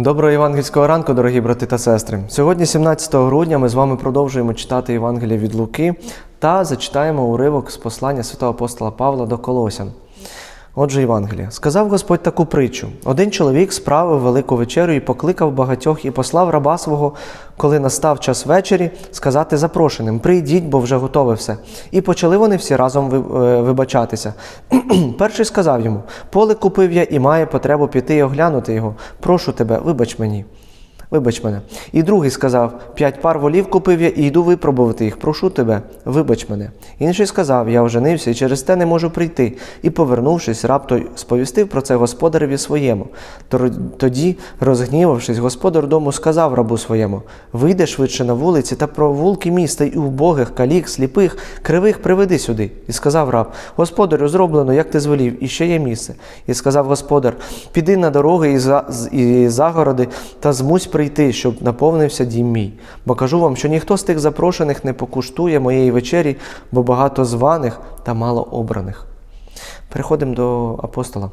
Доброго євангельського ранку, дорогі брати та сестри. Сьогодні, 17 грудня, ми з вами продовжуємо читати Євангеліє від Луки та зачитаємо уривок з послання святого апостола Павла до Колосян. Отже, Євангелія. Сказав Господь таку притчу: один чоловік справив велику вечерю і покликав багатьох і послав раба свого, коли настав час вечері, сказати запрошеним: Прийдіть, бо вже готове все. І почали вони всі разом е, вибачатися. Перший сказав йому: Поле купив я і має потребу піти і оглянути його. Прошу тебе, вибач мені. Вибач мене. І другий сказав: П'ять пар волів купив я і йду випробувати їх. Прошу тебе, вибач мене. Інший сказав: Я оженився і через те не можу прийти. І, повернувшись, раб той сповістив про це господареві своєму. Тоді, розгнівавшись, господар дому сказав рабу своєму: Вийди швидше на вулиці та провулки міста і убогих, калік, сліпих, кривих приведи сюди. І сказав раб: Господарю, зроблено, як ти звелів, і ще є місце. І сказав господар: Піди на дороги і, за, і загороди та змусь прийти, щоб наповнився дім мій. Бо кажу вам, що ніхто з тих запрошених не покуштує моєї вечері, бо багато званих та мало обраних. Переходимо до апостола.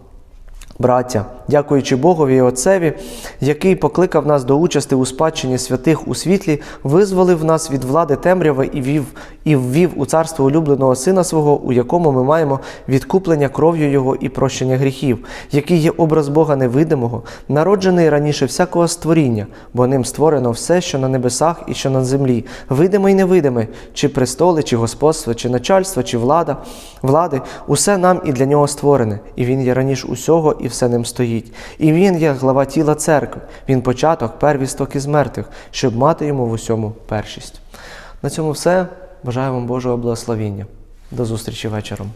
Браття, дякуючи Богові і Отцеві, який покликав нас до участи у спадщині святих у світлі, визволив нас від влади темряви і вів, і ввів у царство улюбленого Сина свого, у якому ми маємо відкуплення кров'ю Його і прощення гріхів, який є образ Бога невидимого, народжений раніше всякого створіння, бо ним створено все, що на небесах і що на землі, видиме й невидиме, чи престоли, чи господство, чи начальство, чи влада, влади, усе нам і для нього створене, і він є раніше усього, і все ним стоїть. І він є глава тіла церкви, він початок, первісток із мертвих, щоб мати йому в усьому першість. На цьому все. Бажаю вам Божого благословіння. До зустрічі вечором.